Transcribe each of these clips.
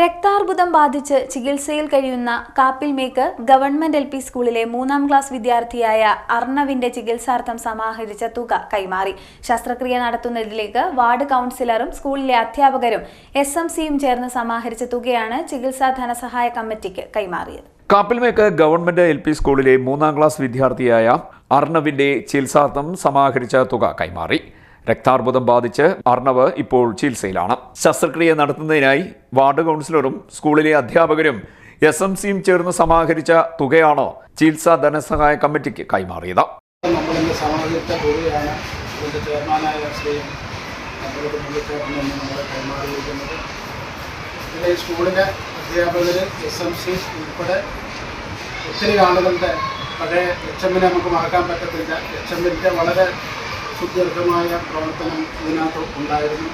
രക്താർബുദം ബാധിച്ച് ചികിത്സയിൽ കഴിയുന്ന കാപ്പിൽമേക്ക് ഗവൺമെന്റ് എൽ പി സ്കൂളിലെ മൂന്നാം ക്ലാസ് വിദ്യാർത്ഥിയായ അർണവിന്റെ ചികിത്സാർത്ഥം സമാഹരിച്ച തുക കൈമാറി. ശസ്ത്രക്രിയ നടത്തുന്നതിലേക്ക് വാർഡ് കൗൺസിലറും സ്കൂളിലെ അധ്യാപകരും എസ് എം സിയും ചേർന്ന് സമാഹരിച്ച തുകയാണ് ചികിത്സാ ധനസഹായ കമ്മിറ്റിക്ക് കൈമാറിയത്. കാപ്പിൽമേക്ക് ഗവൺമെന്റ് എൽ പി സ്കൂളിലെ മൂന്നാം ക്ലാസ് വിദ്യാർത്ഥിയായ അർണവിന്റെ ചികിത്സാർത്ഥം സമാഹരിച്ച തുക കൈമാറി. രക്താർബുദം ബാധിച്ച് അർണവ് ഇപ്പോൾ ചികിത്സയിലാണ്. ശസ്ത്രക്രിയ നടത്തുന്നതിനായി വാർഡ് കൗൺസിലറും സ്കൂളിലെ അധ്യാപകരും എസ് എം സിയും ചേർന്ന് സമാഹരിച്ച തുകയാണ് ചികിത്സാ ധനസഹായ കമ്മിറ്റിക്ക് കൈമാറിയത്. ഇതിലെ സ്കൂളിലെ അധ്യാപകർ എസ് എം സി ഉൾപ്പെടെ ഒത്തിരി ആളുകളുടെ പഴയ എച്ച് എമ്മിനെ നമുക്ക് മറക്കാൻ പറ്റത്തില്ല. എച്ച് എമ്മിന്റെ വളരെ സുദീർഘമായ പ്രവർത്തനം ഇതിനകത്ത് ഉണ്ടായിരുന്നു.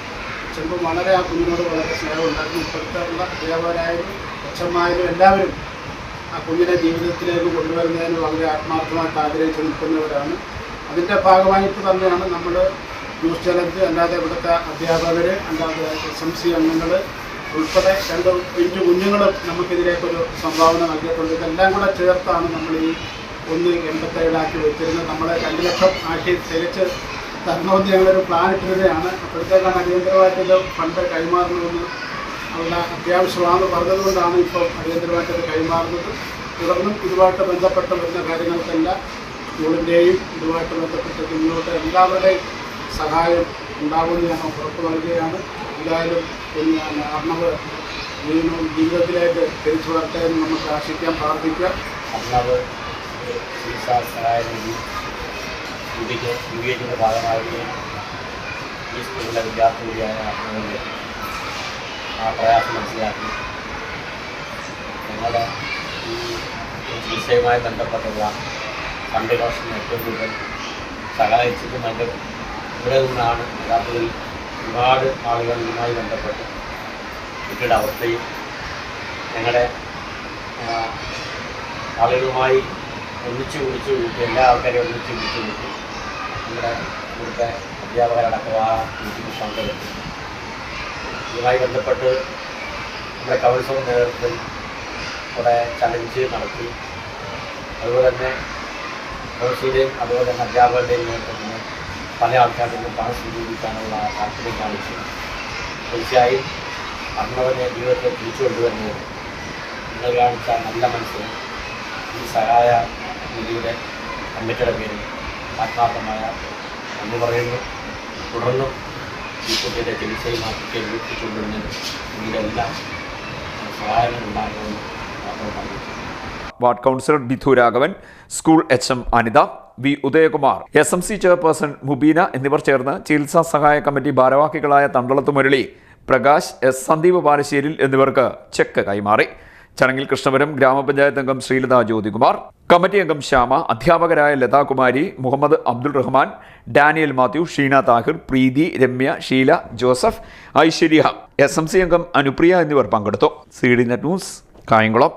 അച്ഛൻ വളരെ ആ കുഞ്ഞിനോട് വളരെ സ്നേഹമുണ്ടായിരുന്നു. ഇപ്പോഴത്തെ അധ്യാപകരായാലും അച്ഛന്മാരും എല്ലാവരും ആ കുഞ്ഞിന്റെ ജീവിതത്തിലേക്ക് കൊണ്ടുവരുന്നതിന് വളരെ ആത്മാർത്ഥമായിട്ട് ആഗ്രഹിച്ച് നിൽക്കുന്നവരാണ്. അതിന്റെ ഭാഗമായിട്ട് തന്നെയാണ് നമ്മൾ ന്യൂസ് ചാനലിൽ അല്ലാതെ ഇവിടുത്തെ അധ്യാപകർ അല്ലാതെ എസ് എം സി അംഗങ്ങൾ ഉൾപ്പെടെ രണ്ട് പിഞ്ചു കുഞ്ഞുങ്ങളും നമുക്കിതിലേക്കൊരു സംഭാവന നൽകിയിട്ടുണ്ട്. ഇതെല്ലാം കൂടെ ചേർത്താണ് നമ്മൾ ഈ ഒന്ന് എൺപത്തേഴാക്കി വെച്ചിരുന്നത്. നമ്മളെ രണ്ട് ലക്ഷം ആക്കി തികച്ച് തരണമെന്ന് ഞങ്ങളൊരു പ്ലാൻ ഇട്ടിരുന്നതാണ്. അപ്പോഴത്തേക്കാണ് അടിയന്തരമായിട്ട് ഇത് ഫണ്ട് കൈമാറണമെന്ന് അവരുടെ അത്യാവശ്യമാണെന്ന് പറഞ്ഞതുകൊണ്ടാണ് ഇപ്പോൾ അടിയന്തരമായിട്ട് ഇത് കൈമാറുന്നത്. തുടർന്നും ഇതുമായിട്ട് ബന്ധപ്പെട്ട് വരുന്ന കാര്യങ്ങൾക്കെല്ലാം സ്കൂളിന്റെയും ഇതുമായിട്ട് ബന്ധപ്പെട്ട് ഇങ്ങോട്ട് എല്ലാവരുടെയും സഹായം ഉണ്ടാകുമെന്ന് ഞങ്ങൾ ഉറപ്പ് നൽകുകയാണ്. എന്തായാലും പിന്നെ അർണവ് ജീവിതത്തിലേക്ക് തിരിച്ചു എന്ന് നമുക്ക് ആശിക്കാം പ്രാർത്ഥിക്കാം. അന്നത് ചികിത്സാ സഹായ യു രൂപീക എച്ചിന്റെ ഭാഗമാവുകയും ഈ സ്കൂളിലെ വിദ്യാർത്ഥി കൂടിയായ അഭിനന്ദനെ ആ പ്രയാസം മനസ്സിലാക്കി. ഞങ്ങളുടെ ഈ ചികിത്സയുമായി ബന്ധപ്പെട്ടുള്ള ഫണ്ട് കളക്ഷൻ ഏറ്റവും കൂടുതൽ സഹായിച്ചതും അതിന്റെ ഇവിടെ നിന്നാണ് യഥാർത്ഥത്തിൽ ഒരുപാട് ആളുകൾ ഇതുമായി ബന്ധപ്പെട്ട് കുട്ടിയുടെ അവസ്ഥയും ഞങ്ങളുടെ ആളുകളുമായി ഒന്നിച്ച് വിളിച്ചു കൂട്ടി എല്ലാ ആൾക്കാരെയും ഒന്നിച്ച് വിളിച്ച് കൂട്ടി നമ്മുടെ ഇവിടുത്തെ അധ്യാപകരടക്കം ആ മീറ്റിംഗ് പങ്കെടുത്തു ഇതുമായി ബന്ധപ്പെട്ട് നമ്മുടെ കൗൺസിൽ നേതൃത്വത്തിൽ കുറേ ചലഞ്ച് നടത്തി. അതുപോലെ തന്നെ കൗൺസിലിന്റെയും അതുപോലെ തന്നെ അധ്യാപകരുടെയും നേതൃത്വത്തിന് പല ആൾക്കാരുടെയും പണം സ്വീകരിക്കാനുള്ള താല്പര്യം കാണിച്ചു തീർച്ചയായും അന്നവനെ ജീവിതത്തെ തിരിച്ചു കൊണ്ടുവരുന്നത് നിങ്ങൾ കാണിച്ച നല്ല മനസ്സിന് ഈ സഹായ നിധിയുടെ കമ്മിറ്റിയുടെ പേരിൽ ആത്മാർത്ഥമായ നന്ദി പറയുന്നു. തുടർന്നും ഈ കുട്ടിയുടെ ചികിത്സയുമായി കുട്ടിയെ വീട്ടിച്ചുകൊണ്ടിരുന്നതിന് ഇതിലെല്ലാം സഹായങ്ങളുണ്ടാകുമെന്ന് ward councillor Bidhu Raghavan school H M Anitha V Udayakumar S M C chairperson Mubeena എന്നിവർ ചേർന്ന് ചികിത്സാ സഹായ കമ്മിറ്റി ഭാരവാഹികളായ തണ്ടളത്ത് മുരളി പ്രകാശ് എസ് സന്ദീപ് പാലശ്ശേരിൽ എന്നിവർക്ക് ചെക്ക് കൈമാറി. ചടങ്ങിൽ കൃഷ്ണപുരം ഗ്രാമപഞ്ചായത്ത് അംഗം ശ്രീലത ജ്യോതികുമാർ കമ്മിറ്റി അംഗം ശ്യാമ അധ്യാപകരായ Lathakumari Muhammad Abdul Rahman Daniel Mathew Sheena Thahir Preethi Ramya Sheela Joseph Aishwarya S M C അംഗം അനുപ്രിയ എന്നിവർ പങ്കെടുത്തു. C D Net News Kayamkulam.